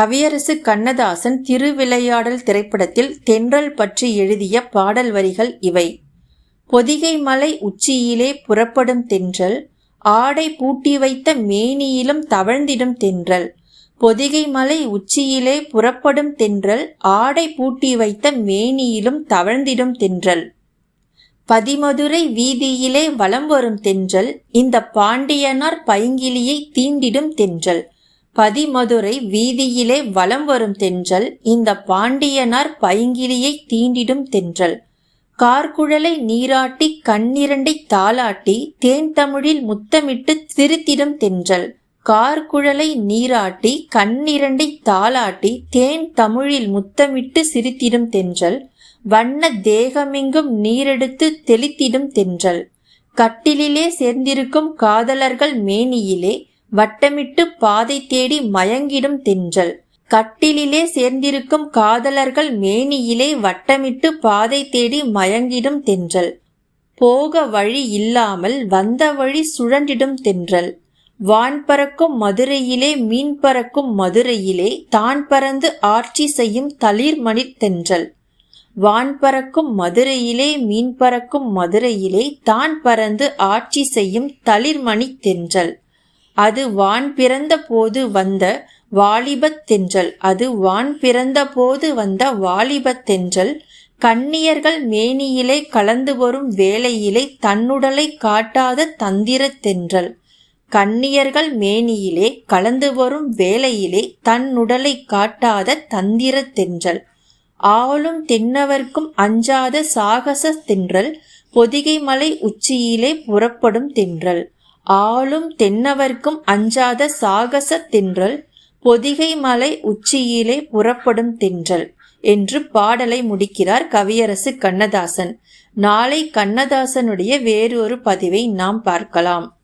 கவியரசு கண்ணதாசன் திருவிளையாடல் திரைப்படத்தில் தென்றல் பற்றி எழுதிய பாடல் வரிகள் இவை. பொதிகை மலை உச்சியிலே புறப்படும் தென்றல் ஆடை பூட்டி வைத்த மேனியிலும் தவழ்ந்திடும் தென்றல் பொதிகை மலை உச்சியிலே புறப்படும் தென்றல் ஆடை பூட்டி வைத்த மேனியிலும் தவழ்ந்திடும் தென்றல். பதிமதுரை வீதியிலே வலம் வரும் தென்றல் இந்த பாண்டியனார் பைங்கிலியை தீண்டிடும் தென்றல். பதிமதுரை வீதியிலே வலம் வரும் தென்றல் இந்த பாண்டியனார் பைங்கிலியை தீண்டிடும் தென்றல். கார்குழலை நீராட்டி கண்ணிரண்டை தாளாட்டி தேன் தமிழில் முத்தமிட்டு திருத்திடும் தென்றல். கார்குழலை நீராட்டி கண்ணிரண்டை தாளாட்டி தேன் தமிழில் முத்தமிட்டு சிரித்திடும் தென்றல். வண்ண தேகமெங்கும் நீரெடுத்து தெளித்திடும் தென்றல். கட்டிலிலே சேர்ந்திருக்கும் காதலர்கள் மேனியிலே வட்டமிட்டு பாதை தேடி மயங்கிடும் தென்றல். கட்டிலிலே சேர்ந்திருக்கும் காதலர்கள் மேனியிலே வட்டமிட்டு பாதை தேடி மயங்கிடும் தென்றல். போக வழி இல்லாமல் வந்த வழி சுழண்டிடும் தென்றல். வான் பறக்கும் மதுரையிலே மீன் பறக்கும் மதுரையிலே தான் பறந்து ஆட்சி செய்யும் தளிர்மணி தென்றல். வான் பறக்கும் மதுரையிலே மீன் பறக்கும் மதுரையிலே தான் பறந்து ஆட்சி செய்யும் தளிர்மணி தென்றல். அது வான் பிறந்த போது வந்த வாலிபத் தென்றல். அது வான் பிறந்த போது வந்த வாலிபத் தென்றல். கண்ணியர்கள் மேனியிலே கலந்து வரும் வேலையிலே தன்னுடலை காட்டாத தந்திரத் தென்றல். கண்ணியர்கள் மேனியிலே கலந்து வரும் வேலையிலே தன்னுடலை காட்டாத தந்திரத் தென்றல். ஆளும் தின்னவர்க்கும் அஞ்சாத சாகச தென்றல். பொதிகை மலை உச்சியிலே புறப்படும் தென்றல். ஆளும் தென்னவர்க்கும் அஞ்சாத சாகச தென்றல் பொதிகை மலை உச்சியிலே புறப்படும் தென்றல் என்று பாடலை முடிக்கிறார் கவியரசு கண்ணதாசன். நாளை கண்ணதாசனுடைய வேறொரு பதிவை நாம் பார்க்கலாம்.